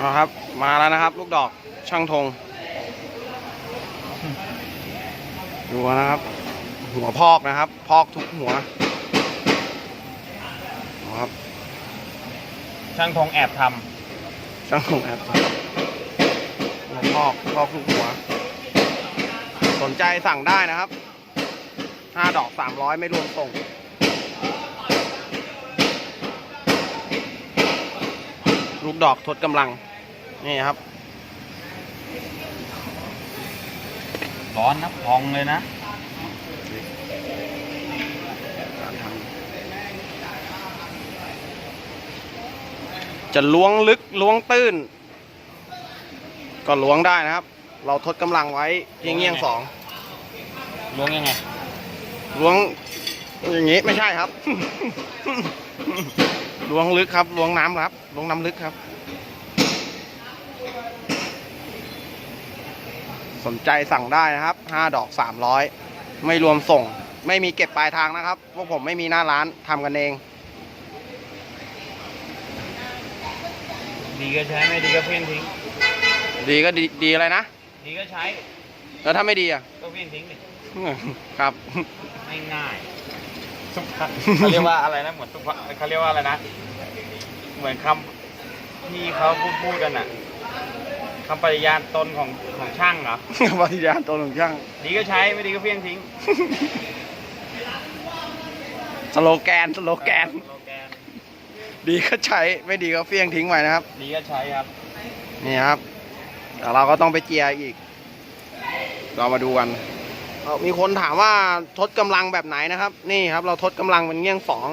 เอาครับ มาแล้วนะครับ ลูกดอกช่างธงดูนะครับ หัวพอกนะครับ พอกทุกหัวเอาครับ ช่างธงแอบทช่างธงแอปหัวพอกพอกทุกหัว สนใจสั่งได้นะครับห้าดอกสามร้อยไม่รวมส่งลูกดอกทดกำลัง นี่ครับำร้อนนะพองเลยนะการทำจะล้วงลึกล้วงตื้น ก็ล้วงได้นะครับ เราทดกำลังไว้เพียงเงียงสองล้วงยังไงล้วงอย่างนี้ไม่ใช่ครับ ล้วงลึกครับล้วงน้ำครับล้วงน้ำลึกครับ สนใจสั่งได้นะครับห้าดอกสามร้อยไม่รวมส่ง ไม่มีเก็บปลายทางนะครับ พวกผมไม่มีหน้าร้านทำกันเอง ดีก็ใช้ไม่ดีก็เพี้ยนทิ้ง ดีก็ดีดีอะไรนะ ดีก็ใช้ แล้วถ้าไม่ดีอะ ก็เพี้ยนทิ้งดิครับไม่ง่ายสุภาพเขาเรียกว่าอะไรนะเหมือนสุภาพเขาเรียกว่าอะไรนะ เหมือนคำที่เขาพูดพูดกันอะ คำปฏิญาณตนของของช่างเหรอ ปฏิญาณตัวหนึ่งช่าง ดีก็ใช้ ไม่ดีก็เพี้ยนทิ้งสโลแกนสโลแกน สโลแกน ดีก็ใช้ ไม่ดีก็เฟี้ยงทิ้งไว้นะครับ ดีก็ใช้ครับ นี่ครับแต่เราก็ต้องไปเจียร์อีก เรามาดูกันเอามีคนถามว่าทดกำลังแบบไหนนะครับ นี่ครับ เราทดกำลังเป็นเงี้ยงสอง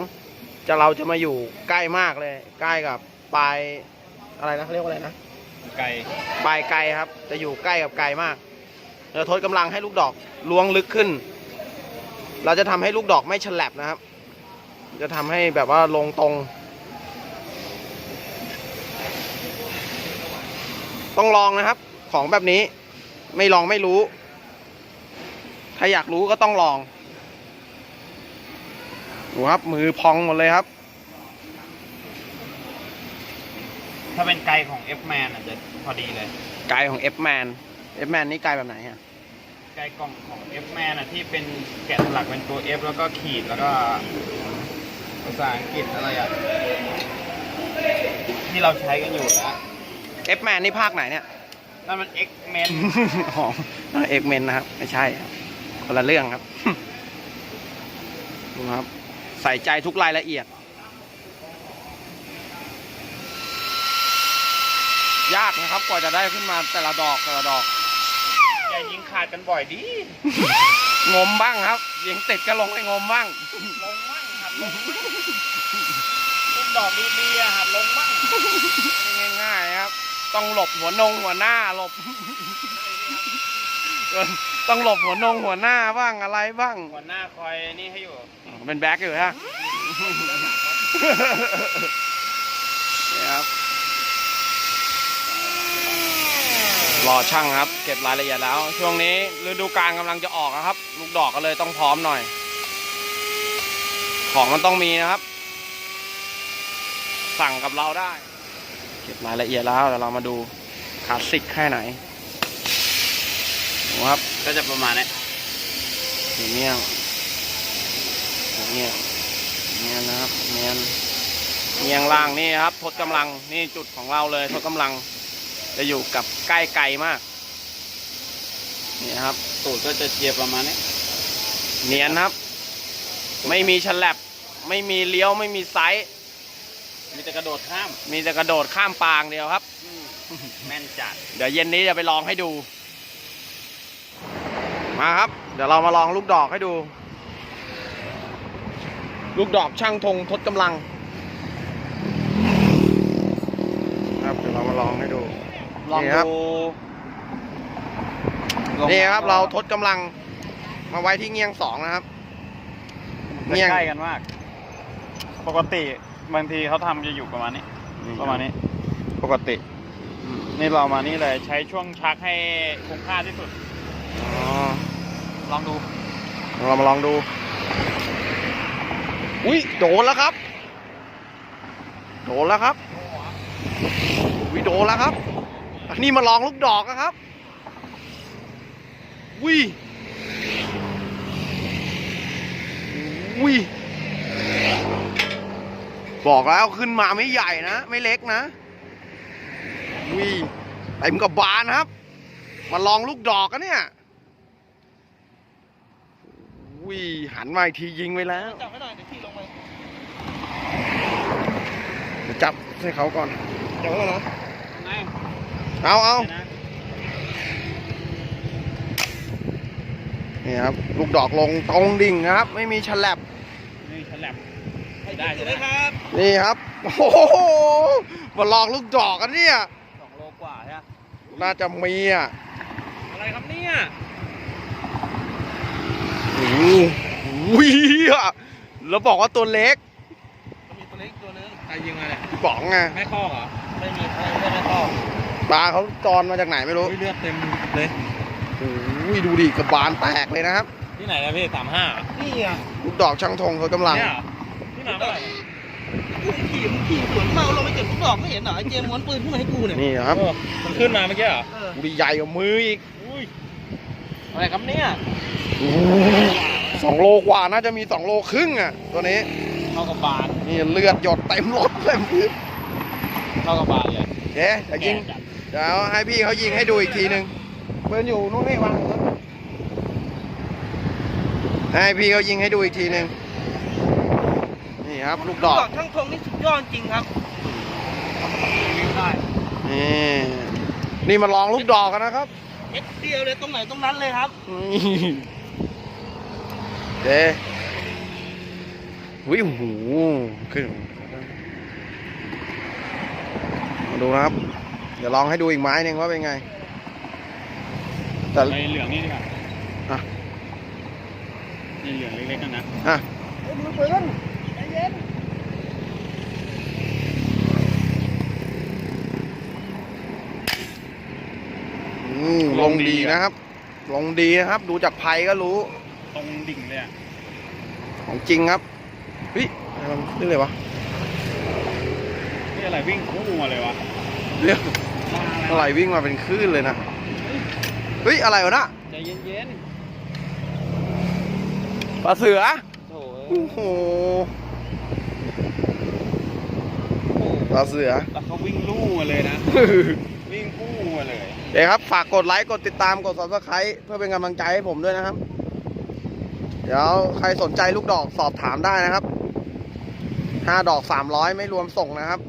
จะเราจะมาอยู่ใกล้มากเลย ใกล้กับปลายอะไรนะเขาเรียกว่าอะไรนะ ไก่ปลายไกลครับ จะอยู่ใกล้กับไกลมาก เราทดกำลังให้ลูกดอกล้วงลึกขึ้น เราจะทำให้ลูกดอกไม่ฉลับนะครับ จะทำให้แบบว่าลงตรง ต้องลองนะครับ ของแบบนี้ไม่ลองไม่รู้ ถ้าอยากรู้ก็ต้องลองดูครับมือพองหมดเลยครับ ถ้าเป็นไก่ของ F man อะจะพอดีเลย ไกลของ F man F man นี่ไกลแบบไหนฮะไก่กล่องของ F man อะที่เป็นแกะสลักเป็นตัว F แล้วก็ขีดแล้วก็ภาษาอังกฤษอะไรอะ ที่เราใช้กันอยู่แล้ว F man นี่ภาคไหนเนี่ย นั่นมัน X men อ๋อเอกเมนนะครับ ไม่ใช่ครับคนละเรื่องครับ ดูครับ ใส่ใจทุกรายละเอียด ยากนะครับ กว่าจะได้ขึ้นมาแต่ละดอกแต่ละดอก อย่ายิงขาดกันบ่อยดิ งมบ้างครับยิงติดก็ลงไปงมบ้าง ลงมั่งหัดลงมั่งลูกดอกดีๆอะหัดลงมั่งง่ายๆครับ ต้องหลบหัวนงหัวหน้าหลบ ต้องหลบหัวนงหัวหน้าบ้างอะไรบ้าง หัวหน้าคอยนี่ให้อยู่เป็นแบ็คอยู่ฮะนี่ครับ รอช่างครับ เก็บรายละเอียดแล้ว ช่วงนี้ฤดูกาลกำลังจะออกนะครับ ลูกดอกก็เลยต้องพร้อมหน่อย ของมันต้องมีนะครับ สั่งกับเราได้ เก็บรายละเอียดแล้วเดี๋ยวเรามาดูคลาสสิกแค่ไหนดูครับก็จะประมาณนี้สีเมี่ยงสีเมี่ยงเมี่ยงนะครับเมี่ยงเมี่ยงล่างนี่ครับทดกำลังนี่จุดของเราเลยทดกำลัง จะอยู่กับใกล้ไกลมาก นี่ครับ ตูดก็จะเจียบประมาณนี้เนียนครับ ไม่มีฉลับ ไม่มีเลี้ยวไม่มีไซส์มีแต่กระโดดข้าม มีแต่กระโดดข้ามปางเดียวครับ แม่นจัด เดี๋ยวเย็นนี้จะไปลองให้ดู มาครับ เดี๋ยวเรามาลองลูกดอกให้ดู ลูกดอกช่างธงทดกำลัง ครับ เดี๋ยวเรามาลองให้ดู ลองนี่ครับ ดูนี่ครับเราทดกำลังมาไว้ที่เงียงสองนะครับ มันใกล้กันมาก ปกติบางทีเขาทำจะอยู่ประมาณนี้ ประมาณนี้ ปกติ นี่เรามานี่เลยใช้ช่วงชักให้คุ้มค่าที่สุด อ๋อ ลองดู เรามาลองดู อุ้ยโดนแล้วครับ โดนแล้วครับวิโดแล้วครับ อันนี้มาลองลูกดอกนะครับวิวิบอกแล้วขึ้นมาไม่ใหญ่นะ ไม่เล็กนะวิเต็มกับบานครับ มาลองลูกดอกกันเนี่ยวิหันมาอีกทียิงไปแล้วจับไม่หน่อยเดี๋ยวพี่ลงไปเดี๋ยวจับให้เขาก่อนจับไว้ก่อนนะไง เอาเอานะนี่ครับ ลูกดอกลงตรงดิ่งนะครับ ไม่มีฉลับนี่ฉลับได้ได้เลยครับ นี่ครับ โอ้โหมาลองลูกดอกกันเนี่ยสองโลกว่าใช่ไหมน่าจะมีอะอะไรครับเนี่ยโอ้โหวิอะแล้วบอกว่าตัวเล็กมีตัวเล็กตัวนึงใครยิงมาเนี่ยพี่ป๋องไงไม่ข้อเหรอ ไม่มีไม่ไม่ได้เข้า ปลาเขาจรมาจากไหนไม่รู้เลือดเต็มเลยโอ้ยดูดิกระบาลแตกเลยนะครับ ที่ไหนนะพี่สามห้านี่อะลูกดอกช่างธงเขากำลังเนี่ยเหรอที่ไหนเมื่อไหร่กูขี่มึงขี่สวนเมาลงไปเก็บลูกดอกไม่เห็นเหรอไอ้เจมส์ม้วนปืนขึ้นมาให้กูเนี่ยนี่ครับเออมันขึ้นมาเมื่อกี้เหรอเออดูดิใหญ่กว่ามืออีกอุ้ยอะไรครับเนี่ยโอ้โหสองโลกว่าน่าจะมีสองโลครึ่งอะ ตัวนี้เท่ากับบานนี่เลือดหยดเต็มรถเต็มพื้นเท่ากับบานเลยเอ๊ะจะยิงแก่จัด เดี๋ยวให้พี่เขายิงให้ดูอีกทีหนึ่งเบิร์นอยู่นู่นนี่วางให้พี่เขายิงให้ดูอีกทีหนึ่งนี่ครับลูกดอกทั้งทงนี่สุดยอดจริงครับวิ่งได้นี่นี่มาลองลูกดอกกันนะครับเอ็ดเดียวเลยตรงไหนตรงนั้นเลยครับนี่เด้วิวหูขึ้นมาดูนะครับ เดี๋ยวลองให้ดูอีกไม้หนึ่งว่าเป็นไง แต่ไปเหลืองนี่ดีกว่าอะนี่เหลืองเล็กๆกันนะอะเฮ้ยมือปืนใจเย็นอืมลงดีนะครับ ลงดีนะครับ ดูจากไพ่ก็รู้ ตรงดิ่งเลยอะของจริงครับเฮ้ยอะไรมันนี่เลยวะ นี่อะไรวิ่งคู่มาเลยวะ เรื่องมาอะไรวิ่งมาเป็นคลื่นเลยนะ เฮ้ย อะไรวะนะใจเย็นปลาเสือๆโถ่โอ้โหปลาเสือ แล้วเขาวิ่งลู่มาเลยนะ วิ่งคู่มาเลย เดี๋ยวครับ ฝากกดไลค์ กดติดตาม กด subscribe เพื่อเป็นกำลังใจให้ผมด้วยนะครับ เดี๋ยวใครสนใจลูกดอกสอบถามได้นะครับ ห้าดอกสามร้อยไม่รวมส่งนะครับ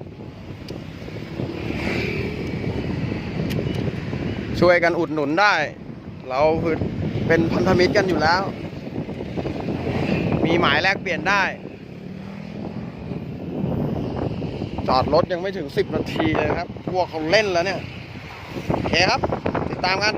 ช่วยกันอุดหนุนได้ เราคือเป็นพันธมิตรกันอยู่แล้ว มีหมายแลกเปลี่ยนได้ จอดรถยังไม่ถึงสิบนาทีเลยครับ พวกเขาเล่นแล้วเนี่ย โอเคครับ ติดตามกัน